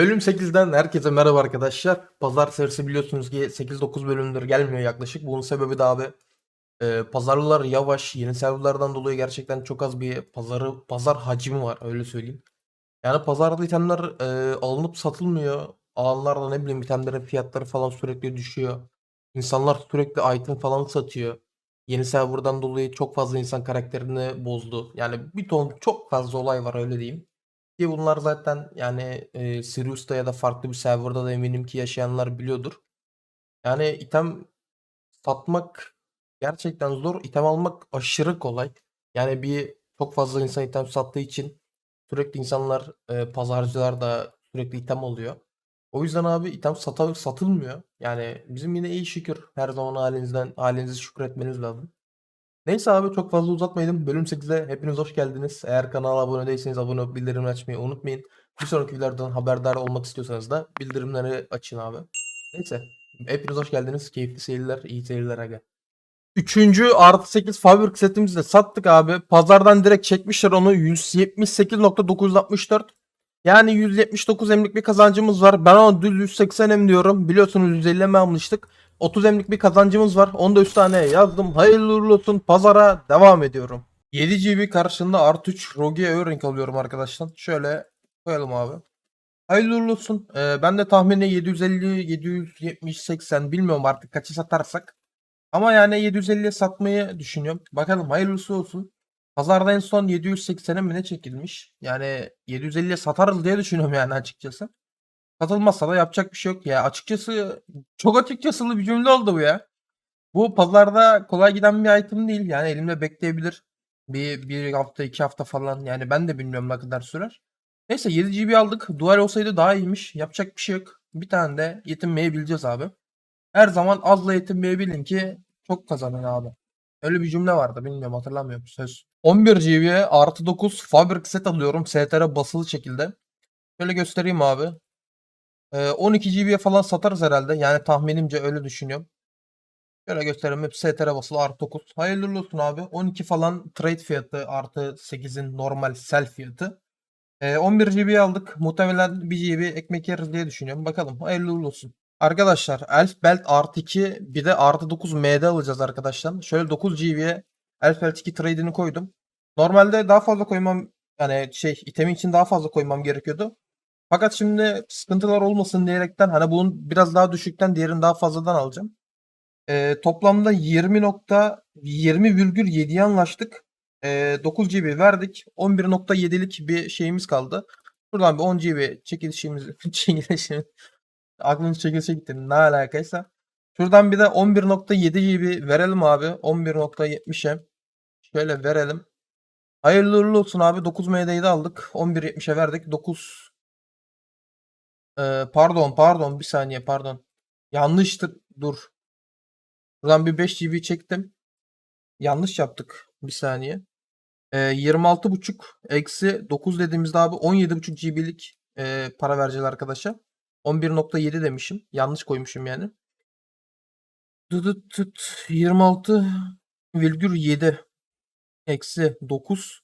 Bölüm 8'den herkese merhaba arkadaşlar. Pazar serisi biliyorsunuz ki 8-9 bölümdür gelmiyor yaklaşık. Bunun sebebi de abi e, pazarlar yavaş. Yeni serverlardan dolayı gerçekten çok az bir pazarı pazar hacmi var öyle söyleyeyim. Yani pazarda itemler e, alınıp satılmıyor. Alanlarda ne bileyim itemlerin fiyatları falan sürekli düşüyor. İnsanlar sürekli item falan satıyor. Yeni serverdan dolayı çok fazla insan karakterini bozdu. Yani bir ton çok fazla olay var öyle diyeyim. Ki bunlar zaten yani e, Sirius'ta ya da farklı bir serverda da eminim ki yaşayanlar biliyordur. Yani item satmak gerçekten zor. item almak aşırı kolay. Yani bir çok fazla insan item sattığı için sürekli insanlar e, pazarcılar da sürekli item alıyor. O yüzden abi item sata, satılmıyor. Yani bizim yine iyi şükür her zaman halinizden halinizi şükretmeniz lazım. Neyse abi çok fazla uzatmayalım. Bölüm 8'e hepiniz hoş geldiniz. Eğer kanala abone değilseniz abone olup bildirimleri açmayı unutmayın. Bir sonraki videolardan haberdar olmak istiyorsanız da bildirimleri açın abi. Neyse. Hepiniz hoş geldiniz. Keyifli seyirler, iyi seyirler aga. Üçüncü artı 8 Fabric setimizi de sattık abi. Pazardan direkt çekmişler onu 178.964. Yani 179 emlik bir kazancımız var. Ben ona düz 180 em diyorum. Biliyorsunuz 150 em almıştık. 30 emlik bir kazancımız var. Onu da 3 tane yazdım. Hayırlı uğurlu olsun. Pazara devam ediyorum. 7 GB karşında artı 3 Rogue Euring alıyorum arkadaşlar. Şöyle koyalım abi. Hayırlı uğurlu olsun. Ee, ben de tahmini 750, 770, 80 bilmiyorum artık kaça satarsak. Ama yani 750'ye satmayı düşünüyorum. Bakalım hayırlısı olsun. Pazarda en son 780'e mi ne çekilmiş? Yani 750'ye satarız diye düşünüyorum yani açıkçası. Satılmazsa da yapacak bir şey yok ya. Açıkçası çok açıkçası bir cümle oldu bu ya. Bu pazarda kolay giden bir item değil. Yani elimde bekleyebilir. Bir, bir hafta iki hafta falan. Yani ben de bilmiyorum ne kadar sürer. Neyse 7 GB aldık. Dual olsaydı daha iyiymiş. Yapacak bir şey yok. Bir tane de yetinmeyi bileceğiz abi. Her zaman azla yetinmeyi bilin ki çok kazanın abi. Öyle bir cümle vardı bilmiyorum hatırlamıyorum söz. 11 GB artı 9 Fabric set alıyorum. STR basılı şekilde. Şöyle göstereyim abi. Ee, 12 GB'ye falan satarız herhalde. Yani tahminimce öyle düşünüyorum. Şöyle göstereyim. Hep STR basılı artı 9. Hayırlı olsun abi. 12 falan trade fiyatı artı 8'in normal sell fiyatı. Ee, 11 GB'ye aldık. Muhtemelen 1 GB ekmek yeriz diye düşünüyorum. Bakalım. Hayırlı olsun. Arkadaşlar Elf Belt artı 2 bir de artı 9 MD alacağız arkadaşlar. Şöyle 9 GB'ye Elf Belt 2 trade'ini koydum. Normalde daha fazla koymam yani şey itemin için daha fazla koymam gerekiyordu. Fakat şimdi sıkıntılar olmasın diyerekten hani bunun biraz daha düşükten diğerini daha fazladan alacağım. Ee, toplamda 20.20,7'ye anlaştık. Ee, 9 GB verdik. 11.7'lik bir şeyimiz kaldı. Buradan bir 10 GB çekilişimiz çekilişimiz aklınız çekilişe gitti. Ne alakaysa. Şuradan bir de 11.7 GB verelim abi. 11.70'e. Şöyle verelim. Hayırlı uğurlu olsun abi. 9 MD'yi de aldık. 11.70'e verdik. 9 ee, pardon pardon bir saniye pardon. Yanlıştır. Dur. Buradan bir 5 GB çektim. Yanlış yaptık. Bir saniye. Ee, 26.5 eksi 9 dediğimizde abi 17.5 GB'lik e, para vereceğiz arkadaşa. 11.7 demişim. Yanlış koymuşum yani. Dıdıt tıt 26,7 eksi 9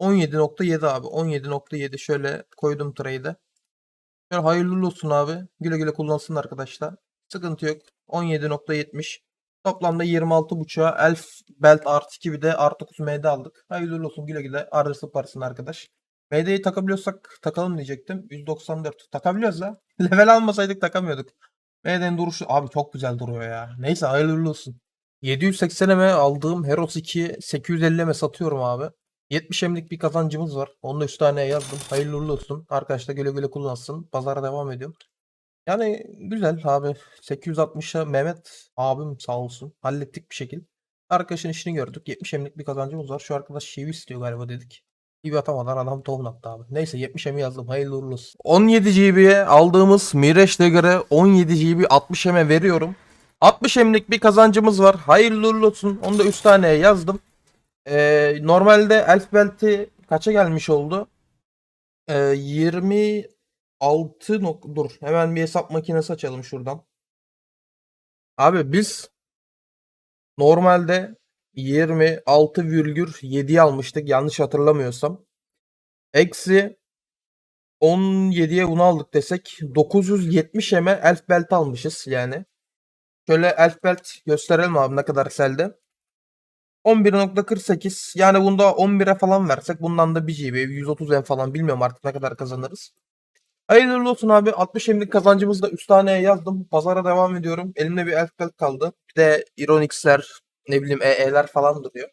17.7 abi. 17.7 şöyle koydum trade'e. Hayırlı olsun abi. Güle güle kullansın arkadaşlar. Sıkıntı yok. 17.70 Toplamda 26.5'a Elf Belt artı 2 bir de artı 9 MD aldık. Hayırlı olsun güle güle arası parasın arkadaş. MD'yi takabiliyorsak takalım diyecektim. 194. Takabiliyoruz da. Level almasaydık takamıyorduk. MD'nin duruşu abi çok güzel duruyor ya. Neyse hayırlı olsun. 780'e aldığım Heros 2 850'me satıyorum abi. 70 emlik bir kazancımız var. Onu da 3 tane yazdım. Hayırlı uğurlu olsun. Arkadaşlar güle güle kullansın. Pazara devam ediyorum. Yani güzel abi. 860'a Mehmet abim sağ olsun. Hallettik bir şekil. Arkadaşın işini gördük. 70 emlik bir kazancımız var. Şu arkadaş şivi istiyor galiba dedik. Şivi atamadan adam tohum attı abi. Neyse 70 emi yazdım. Hayırlı uğurlu olsun. 17 GB'ye aldığımız Mireç'le göre 17 GB 60 eme veriyorum. 60 emlik bir kazancımız var. Hayırlı uğurlu olsun. Onu da 3 tane yazdım. Ee, normalde Elf Belt'i kaça gelmiş oldu? Ee, 26 nok dur. Hemen bir hesap makinesi açalım şuradan. Abi biz normalde 26,7'yi almıştık yanlış hatırlamıyorsam. Eksi 17'ye bunu aldık desek 970 eme elf belt almışız yani. Şöyle elf belt gösterelim abi ne kadar selde. 11.48 yani bunda 11'e falan versek bundan da 1 GB 130 M falan bilmiyorum artık ne kadar kazanırız. Hayırlı olsun abi 60 M'lik kazancımızı da üst taneye yazdım. Pazara devam ediyorum. Elimde bir elf kaldı. Bir de Ironix'ler ne bileyim EE'ler falan duruyor.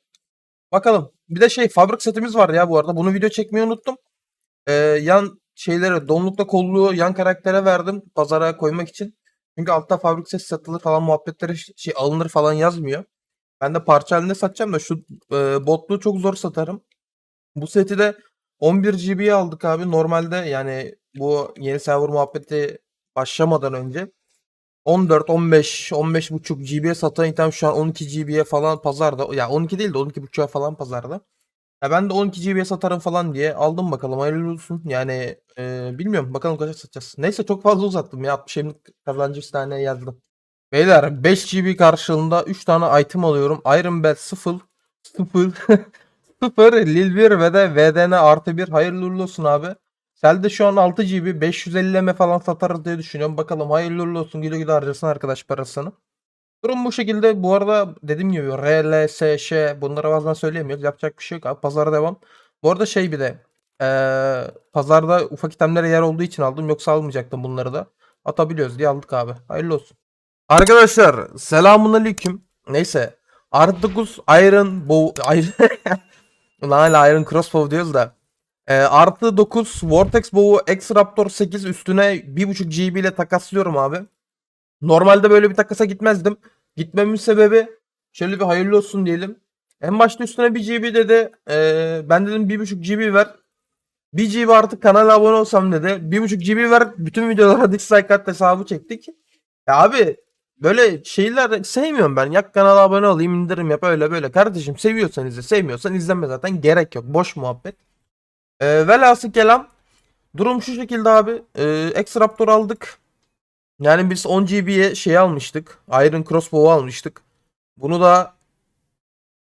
Bakalım. Bir de şey fabrik setimiz var ya bu arada. Bunu video çekmeyi unuttum. Ee, yan şeylere donlukla kolluğu yan karaktere verdim pazara koymak için. Çünkü altta fabrik set satılır falan muhabbetleri şey alınır falan yazmıyor. Ben de parça halinde satacağım da şu e, botluğu çok zor satarım. Bu seti de 11 GB'ye aldık abi. Normalde yani bu yeni server muhabbeti başlamadan önce 14, 15, 15.5 GB'ye satan item şu an 12 GB'ye falan pazarda. Ya 12 değil de 12.5'a falan pazarda. Ya ben de 12 GB'ye satarım falan diye aldım bakalım hayırlı olsun. Yani e, bilmiyorum bakalım kaça satacağız. Neyse çok fazla uzattım ya 60 emlik kazancı bir yazdım. Beyler 5 GB karşılığında 3 tane item alıyorum. Iron Belt 0 0 0 Lil 1 ve de VDN artı 1 hayırlı uğurlu olsun abi. Selde şu an 6 GB 550 M falan satarız diye düşünüyorum. Bakalım hayırlı uğurlu olsun güle güle harcasın arkadaş parasını. Durum bu şekilde. Bu arada dediğim gibi RL, SŞ bunları bazen söyleyemiyoruz. Yapacak bir şey yok abi. Pazara devam. Bu arada şey bir de eee, pazarda ufak itemlere yer olduğu için aldım. Yoksa almayacaktım bunları da. Atabiliyoruz diye aldık abi. Hayırlı olsun. Arkadaşlar selamun aleyküm. Neyse. 9 Iron Bow Iron hala Iron Crossbow diyoruz da. Ee, artı 9 Vortex Bow'u X-Raptor 8 üstüne 1.5 GB ile takaslıyorum abi. Normalde böyle bir takasa gitmezdim. Gitmemin sebebi şöyle bir hayırlı olsun diyelim. En başta üstüne 1 GB dedi. Ee, ben dedim 1.5 GB ver. 1 GB artık kanala abone olsam dedi. 1.5 GB ver. Bütün videolara dislike at hesabı çektik. Ya abi böyle şeyler sevmiyorum ben. Yak kanala abone olayım indirim yap öyle böyle. Kardeşim seviyorsan izle sevmiyorsan izleme zaten gerek yok. Boş muhabbet. Ee, velhasıl kelam. Durum şu şekilde abi. Ee, X-Raptor aldık. Yani biz 10 GB'ye şey almıştık. Iron Crossbow almıştık. Bunu da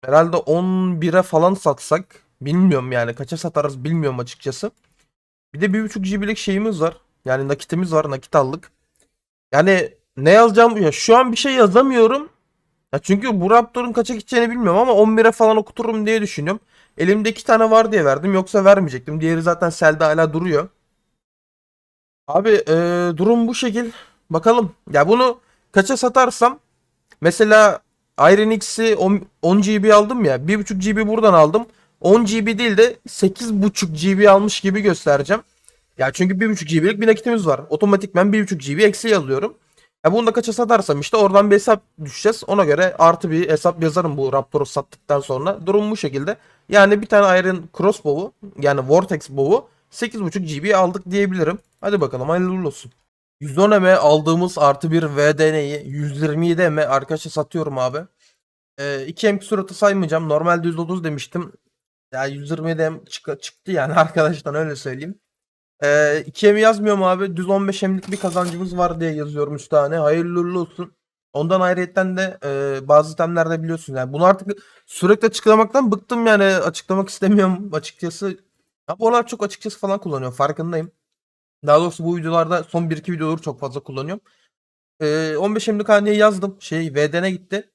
herhalde 11'e falan satsak. Bilmiyorum yani kaça satarız bilmiyorum açıkçası. Bir de 1.5 GB'lik şeyimiz var. Yani nakitimiz var. Nakit aldık. Yani ne yazacağım ya şu an bir şey yazamıyorum. Ya çünkü bu Raptor'un kaça gideceğini bilmiyorum ama 11'e falan okuturum diye düşünüyorum. Elimde iki tane var diye verdim yoksa vermeyecektim. Diğeri zaten selde hala duruyor. Abi eee, durum bu şekil. Bakalım. Ya bunu kaça satarsam mesela Iron X'i 10, 10 GB aldım ya. 1.5 GB buradan aldım. 10 GB değil de 8.5 GB almış gibi göstereceğim. Ya çünkü 1.5 GB'lik bir nakitimiz var. Otomatikmen 1.5 GB eksi yazıyorum. Ya bunu da kaça satarsam işte oradan bir hesap düşeceğiz. Ona göre artı bir hesap yazarım bu Raptor'u sattıktan sonra. Durum bu şekilde. Yani bir tane Iron Crossbow'u yani Vortex Bow'u 8.5 GB aldık diyebilirim. Hadi bakalım hayırlı olsun. 110 eme aldığımız artı bir VDN'yi 127 eme arkadaşa satıyorum abi. Ee, 2 em suratı saymayacağım. Normalde 130 demiştim. Ya 127 em çık- çıktı yani arkadaştan öyle söyleyeyim. Ee, 2 em yazmıyorum abi. Düz 15 emlik bir kazancımız var diye yazıyorum 3 tane. Hayırlı uğurlu olsun. Ondan ayrıyetten de e, bazı itemlerde biliyorsun yani bunu artık sürekli açıklamaktan bıktım yani açıklamak istemiyorum açıkçası. Ya bu aralar çok açıkçası falan kullanıyorum farkındayım. Daha doğrusu bu videolarda son 1-2 videoları çok fazla kullanıyorum. Ee, 15 emlik haneye yazdım. Şey VDN'e gitti.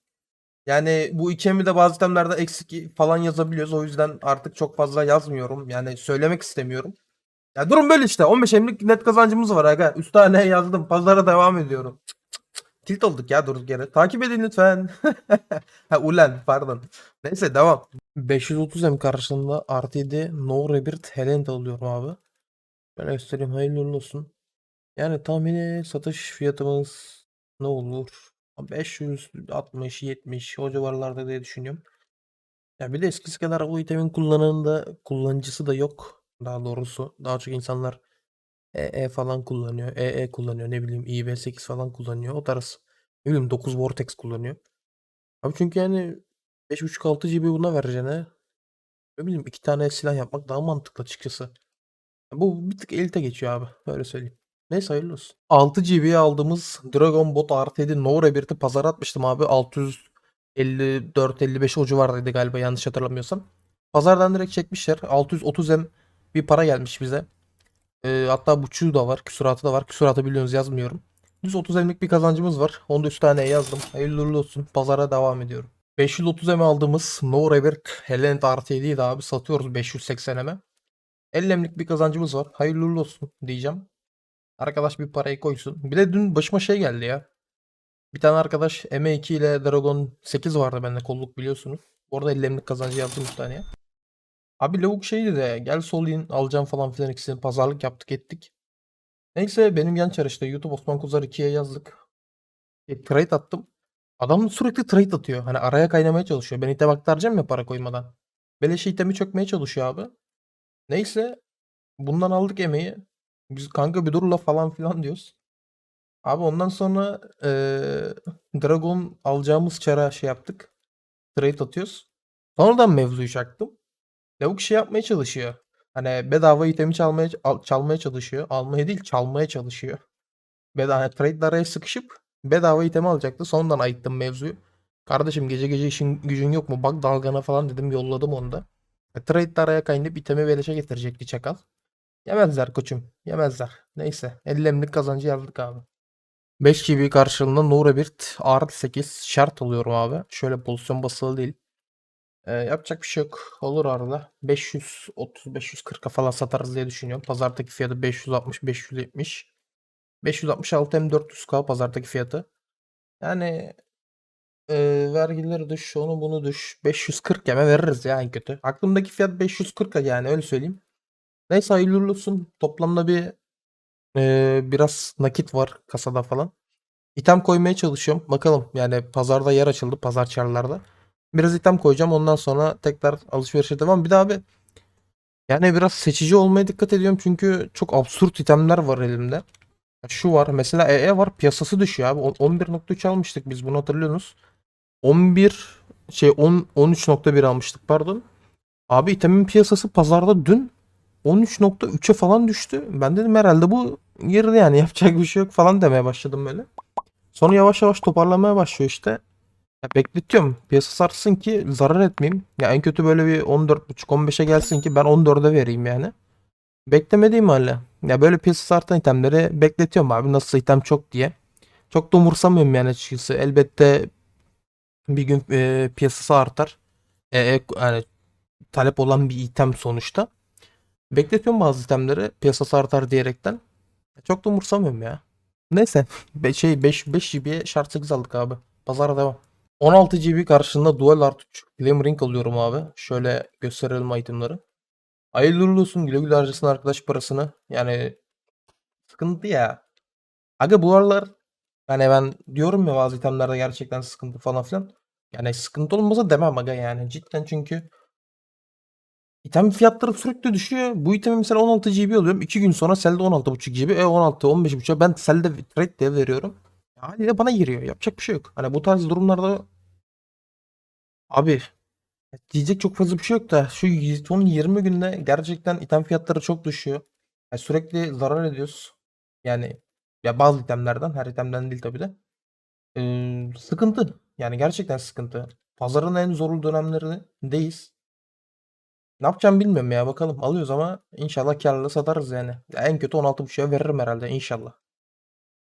Yani bu ikemi de bazı itemlerde eksik falan yazabiliyoruz. O yüzden artık çok fazla yazmıyorum. Yani söylemek istemiyorum. Ya durum böyle işte. 15 emlik net kazancımız var aga. Üst tane yazdım. Pazara devam ediyorum. Tilt olduk ya durduk yere. Takip edin lütfen. ha ulen pardon. Neyse devam. 530 em karşılığında artı 7 No Rebirth Talent alıyorum abi. Şöyle göstereyim hayırlı olsun. Yani tahmini satış fiyatımız ne olur? 560 70 o civarlarda diye düşünüyorum. Ya bir de eskisi kadar o itemin kullananında kullanıcısı da yok. Daha doğrusu daha çok insanlar EE falan kullanıyor. EE kullanıyor ne bileyim IB8 falan kullanıyor. O tarz. Ne bileyim 9 Vortex kullanıyor. Abi çünkü yani 5.5-6 GB buna vereceğine ne bileyim iki tane silah yapmak daha mantıklı açıkçası. Bu bir tık elite geçiyor abi. Öyle söyleyeyim. Neyse hayırlı olsun. 6 GB'ye aldığımız Dragon Bot artı 7 No Rebirth'i pazara atmıştım abi. 654-55 o civardaydı galiba yanlış hatırlamıyorsam. Pazardan direkt çekmişler. 630M bir para gelmiş bize. Ee, hatta buçuğu da var. Küsuratı da var. Küsuratı biliyorsunuz yazmıyorum. 130 emlik bir kazancımız var. Onu da 3 tane yazdım. Hayırlı uğurlu olsun. Pazara devam ediyorum. 530 eme aldığımız No Revert Helen artı 7'yi de abi satıyoruz 580 eme. 50 emlik bir kazancımız var. Hayırlı uğurlu olsun diyeceğim. Arkadaş bir parayı koysun. Bir de dün başıma şey geldi ya. Bir tane arkadaş M2 ile Dragon 8 vardı bende kolluk biliyorsunuz. Orada 50 emlik kazancı yaptım 3 tane. Abi lavuk şeydi de gel sol in alacağım falan filan ikisini pazarlık yaptık ettik. Neyse benim yan çarışta YouTube Osman Kuzar 2'ye yazdık. E, trade attım. Adam sürekli trade atıyor. Hani araya kaynamaya çalışıyor. Ben item aktaracağım ya para koymadan. Beleş itemi çökmeye çalışıyor abi. Neyse bundan aldık emeği. Biz kanka bir dur la falan filan diyoruz. Abi ondan sonra eee, Dragon alacağımız çara şey yaptık. Trade atıyoruz. Sonradan mevzuyu çaktım. Lavuk şey yapmaya çalışıyor. Hani bedava itemi çalmaya al- çalmaya çalışıyor. Almaya değil çalmaya çalışıyor. Bedava hani trade araya sıkışıp bedava itemi alacaktı. Sonradan ayıktım mevzuyu. Kardeşim gece gece işin gücün yok mu? Bak dalgana falan dedim yolladım onu da. E, trade araya kaynayıp itemi beleşe getirecekti çakal. Yemezler koçum. Yemezler. Neyse. 50 emlik kazancı yazdık abi. 5 GB karşılığında Nurebirt artı 8 şart alıyorum abi. Şöyle pozisyon basılı değil. Ee, yapacak bir şey yok. Olur arada. 530-540'a falan satarız diye düşünüyorum. Pazardaki fiyatı 560-570. 566 hem 400k pazardaki fiyatı. Yani e, vergileri düş, onu bunu düş. 540 yeme veririz ya en kötü. Aklımdaki fiyat 540 yani öyle söyleyeyim. Neyse hayırlı olsun. Toplamda bir e, biraz nakit var kasada falan. İtem koymaya çalışıyorum. Bakalım yani pazarda yer açıldı pazar çarlarda. Biraz item koyacağım ondan sonra tekrar alışverişe devam. Bir daha abi yani biraz seçici olmaya dikkat ediyorum çünkü çok absürt itemler var elimde. Şu var mesela EE var piyasası düşüyor abi. On- 11.3 almıştık biz bunu hatırlıyorsunuz. 11 şey 10 13.1 almıştık pardon. Abi itemin piyasası pazarda dün 13.3'e falan düştü. Ben dedim herhalde bu girdi yani yapacak bir şey yok falan demeye başladım böyle. Sonra yavaş yavaş toparlamaya başlıyor işte. Ya bekletiyorum. Piyasa artsın ki zarar etmeyeyim. Ya en kötü böyle bir 14.5-15'e gelsin ki ben 14'e vereyim yani. Beklemediğim hala. Ya böyle piyasa artan itemleri bekletiyorum abi. Nasıl item çok diye. Çok da umursamıyorum yani açıkçası. Elbette bir gün e, piyasası artar. E, e, yani talep olan bir item sonuçta. Bekletiyorum bazı itemleri piyasası artar diyerekten. Çok da umursamıyorum ya. Neyse. Be şey 5 5 GB'ye şart 8 aldık abi. Pazara devam. 16 GB karşılığında Dual Art 3 Flame Ring alıyorum abi. Şöyle gösterelim itemları. Hayırlı uğurlu olsun güle güle harcasın arkadaş parasını. Yani sıkıntı ya. Aga bu aralar yani ben diyorum ya bazı itemlerde gerçekten sıkıntı falan filan. Yani sıkıntı olmasa demem aga yani. Cidden çünkü item fiyatları sürekli düşüyor. Bu itemi mesela 16 GB alıyorum. 2 gün sonra selde 16.5 GB. E 16 15.5 ben selde trade diye veriyorum. Haliyle bana giriyor. Yapacak bir şey yok. Hani bu tarz durumlarda abi diyecek çok fazla bir şey yok da şu son 20 günde gerçekten item fiyatları çok düşüyor. Yani sürekli zarar ediyoruz. Yani ya bazı itemlerden her itemden değil tabii de. Ee, sıkıntı. Yani gerçekten sıkıntı. Pazarın en zorlu dönemlerindeyiz. Ne yapacağım bilmiyorum ya bakalım. Alıyoruz ama inşallah karlı satarız yani. Ya en kötü 16.5'a veririm herhalde inşallah.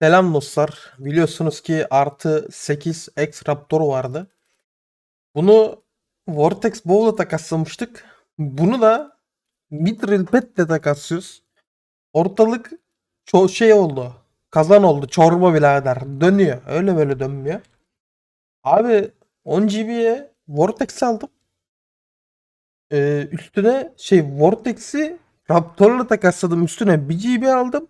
Selam dostlar. Biliyorsunuz ki artı 8 X Raptor vardı. Bunu Vortex Bowl'la takaslamıştık. Bunu da Mithril Pet'le takaslıyoruz. Ortalık ço şey oldu. Kazan oldu. Çorba birader. Dönüyor. Öyle böyle dönmüyor. Abi 10 GB'ye Vortex aldım. Ee, üstüne şey Vortex'i Raptor'la takasladım. Üstüne 1 GB aldım.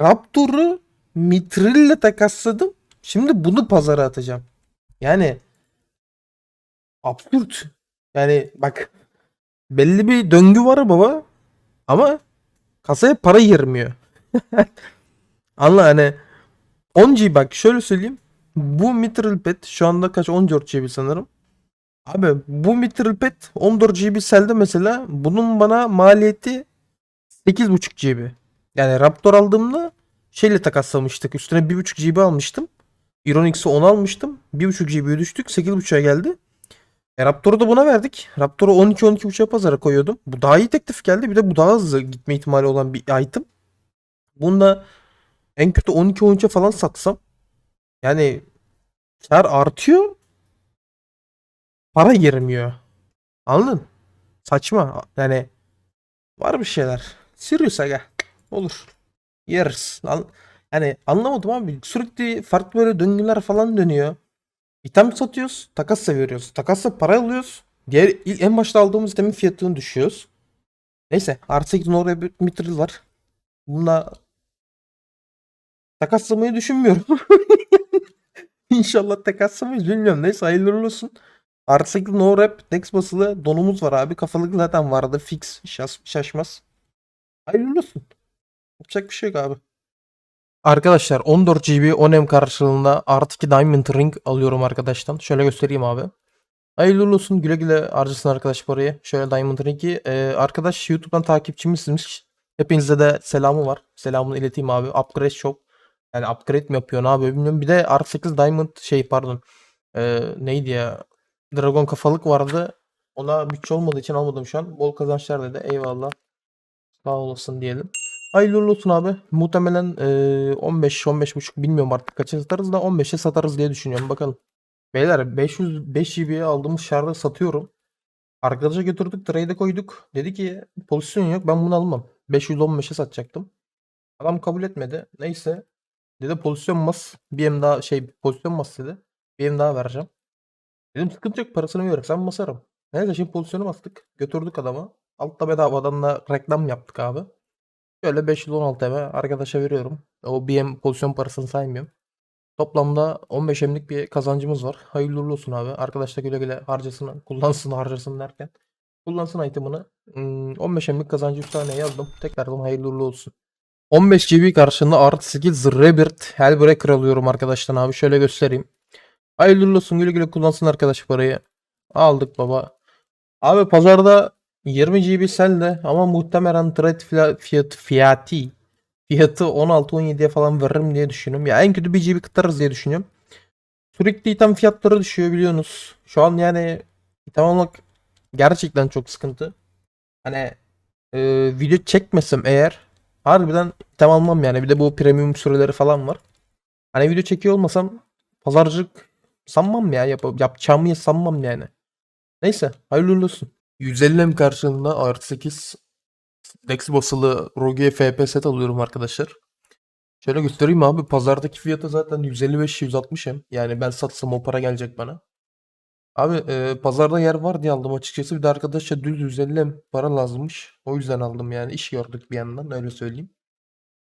Raptor'u Mithril'le takasladım. Şimdi bunu pazara atacağım. Yani absürt. Yani bak belli bir döngü var baba ama kasaya para girmiyor. Anla hani 10 GB bak şöyle söyleyeyim. Bu Mithril Pet şu anda kaç 14 GB sanırım. Abi bu Mithril Pet 14 GB selde mesela bunun bana maliyeti 8.5 GB. Yani Raptor aldığımda şeyle takaslamıştık. Üstüne 1.5 GB almıştım. Ironix'i 10 almıştım. 1.5 GB'ye düştük. 8.5'a geldi. E, Raptor'u da buna verdik. Raptor'u 12-12.5'a pazara koyuyordum. Bu daha iyi teklif geldi. Bir de bu daha hızlı gitme ihtimali olan bir item. Bunu da en kötü 12-13'e falan satsam yani kar artıyor. Para girmiyor. Anladın? Saçma. Yani var bir şeyler. Sirius aga. Olur. Yeriz. An- yani anlamadım abi. Sürekli farklı böyle döngüler falan dönüyor. İtem satıyoruz. Takasla veriyoruz. Takasla para alıyoruz. Diğer ilk en başta aldığımız itemin fiyatını düşüyoruz. Neyse. Artı 8'in oraya bir mitril var. Bununla takaslamayı düşünmüyorum. İnşallah takaslamayız bilmiyorum. Neyse hayırlı olsun. Artı 8 no rap Dex basılı donumuz var abi. Kafalık zaten vardı. Fix. Şaş, şaşmaz. Hayırlı olsun. Yapacak bir şey yok abi. Arkadaşlar 14 GB 10M karşılığında artı 2 Diamond Ring alıyorum arkadaştan. Şöyle göstereyim abi. Hayırlı olsun. Güle güle harcasın arkadaş parayı. Şöyle Diamond Ring'i. Ee, arkadaş YouTube'dan takipçimizmiş. Hepinize de selamı var. Selamını ileteyim abi. Upgrade Shop. Yani upgrade mi yapıyor ne yapıyor bilmiyorum. Bir de artı 8 Diamond şey pardon. Ee, neydi ya? Dragon kafalık vardı. Ona bütçe olmadığı için almadım şu an. Bol kazançlar dedi. Eyvallah. Sağ olasın diyelim. Hayırlı olsun abi. Muhtemelen eee 15 15 buçuk bilmiyorum artık kaça satarız da 15'e satarız diye düşünüyorum. Bakalım. Beyler 500 5 GB'ye aldığımız şarjı satıyorum. Arkadaşa götürdük trade'e koyduk. Dedi ki pozisyon yok ben bunu almam. 515'e satacaktım. Adam kabul etmedi. Neyse. Dedi pozisyon bas. Bir em daha şey pozisyon bas dedi. Bir em daha vereceğim. Dedim sıkıntı yok parasını verirsen basarım. Neyse şimdi pozisyonu bastık. Götürdük adama. Altta bedavadan da reklam yaptık abi. Şöyle 516 eve arkadaşa veriyorum. O BM pozisyon parasını saymıyorum. Toplamda 15 emlik bir kazancımız var. Hayırlı olsun abi. Arkadaş da güle güle harcasın, kullansın harcasın derken. Kullansın itemını. Hmm, 15 emlik kazancı 3 tane yazdım. Tekrardan hayırlı olsun. 15 GB karşılığında artı 8 Rebirth Hellbreaker alıyorum arkadaştan abi. Şöyle göstereyim. Hayırlı olsun. Güle güle kullansın arkadaş parayı. Aldık baba. Abi pazarda 20 GB selde ama muhtemelen trade fiyatı fiyatı fiyatı 16-17'ye falan veririm diye düşünüyorum. Ya en kötü 1 GB kıtarız diye düşünüyorum. Sürekli item fiyatları düşüyor biliyorsunuz. Şu an yani item almak gerçekten çok sıkıntı. Hani e, video çekmesem eğer harbiden item almam yani. Bir de bu premium süreleri falan var. Hani video çekiyor olmasam pazarcılık sanmam ya. Yap yapacağımı sanmam yani. Neyse hayırlı olsun. 150 M karşılığında artı 8 Dex basılı Rogue FP set alıyorum arkadaşlar. Şöyle göstereyim abi. Pazardaki fiyatı zaten 155-160 M. Yani ben satsam o para gelecek bana. Abi e, pazarda yer var diye aldım açıkçası. Bir de arkadaşa düz 150 M para lazımmış. O yüzden aldım yani. iş gördük bir yandan öyle söyleyeyim.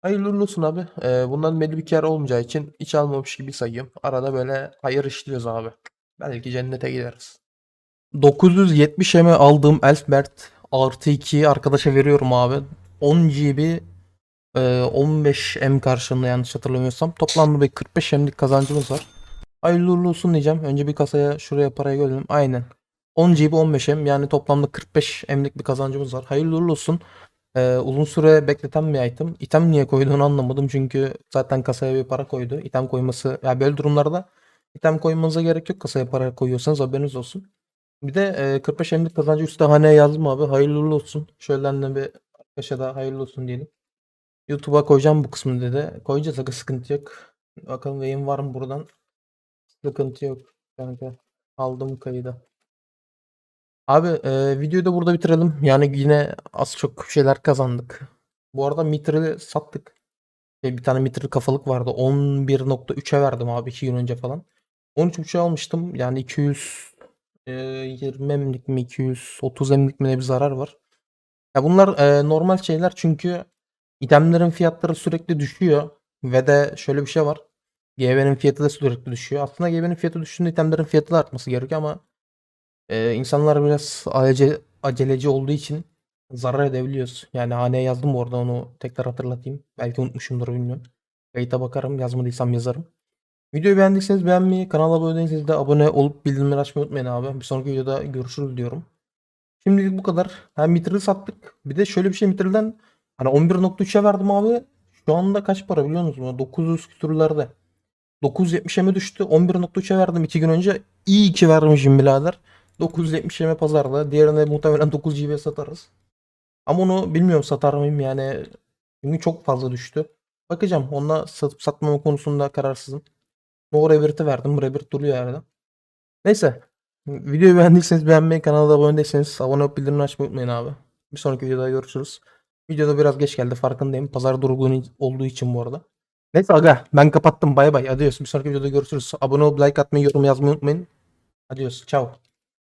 Hayırlı uğurlu olsun abi. E, bundan belli bir kar olmayacağı için hiç almamış gibi sayıyorum. Arada böyle hayır işliyoruz abi. Belki cennete gideriz. 970 M'e aldığım Elfbert artı 2'yi arkadaşa veriyorum abi. 10 GB e, 15 M karşılığında yanlış hatırlamıyorsam. Toplamda bir 45 M'lik kazancımız var. Hayırlı uğurlu olsun diyeceğim. Önce bir kasaya şuraya parayı görelim. Aynen. 10 GB 15 M yani toplamda 45 M'lik bir kazancımız var. Hayırlı uğurlu olsun. E, uzun süre bekleten bir item. İtem niye koyduğunu anlamadım çünkü zaten kasaya bir para koydu. İtem koyması ya yani böyle durumlarda item koymanıza gerek yok kasaya para koyuyorsanız haberiniz olsun. Bir de e, 45 emlik kazancı üstte haneye yazdım abi. Hayırlı olsun. Şöyle de bir arkadaşa da hayırlı olsun diyelim. YouTube'a koyacağım bu kısmını dedi. Koyacağız aga sıkıntı yok. Bakalım yayın var mı buradan. Sıkıntı yok. Kanka. Aldım kayıda. Abi e, videoyu da burada bitirelim. Yani yine az çok şeyler kazandık. Bu arada Mitril'i sattık. E, bir tane Mitril kafalık vardı. 11.3'e verdim abi 2 gün önce falan. 13.5'e almıştım. Yani 200 e, 20 emlik mi 230 emlik mi ne bir zarar var. Ya bunlar e, normal şeyler çünkü itemlerin fiyatları sürekli düşüyor ve de şöyle bir şey var. GB'nin fiyatı da sürekli düşüyor. Aslında GB'nin fiyatı düştüğünde itemlerin fiyatı da artması gerekiyor ama e, insanlar biraz acele, aceleci olduğu için zarar edebiliyoruz. Yani haneye yazdım orada onu tekrar hatırlatayım. Belki unutmuşumdur bilmiyorum. Kayıta bakarım yazmadıysam yazarım. Videoyu beğendiyseniz beğenmeyi, kanala abone değilseniz de abone olup bildirimleri açmayı unutmayın abi. Bir sonraki videoda görüşürüz diyorum. Şimdilik bu kadar. Hem Mitril'i sattık. Bir de şöyle bir şey Mitril'den hani 11.3'e verdim abi. Şu anda kaç para biliyor musunuz? 900 küsürlerde. 970'e mi düştü? 11.3'e verdim 2 gün önce. İyi ki vermişim birader. 970 yeme pazarda. Diğerine muhtemelen 9 GB satarız. Ama onu bilmiyorum satar mıyım yani. Çünkü çok fazla düştü. Bakacağım. Onunla satıp satmama konusunda kararsızım. No Revert'i verdim. Revert duruyor yerde. Neyse. Videoyu beğendiyseniz beğenmeyi, kanala abone değilseniz abone olup bildirimleri açmayı unutmayın abi. Bir sonraki videoda görüşürüz. Videoda biraz geç geldi farkındayım. Pazar durgun olduğu için bu arada. Neyse aga ben kapattım bay bay. Adios. Bir sonraki videoda görüşürüz. Abone olup like atmayı, yorum yazmayı unutmayın. Adios. Ciao.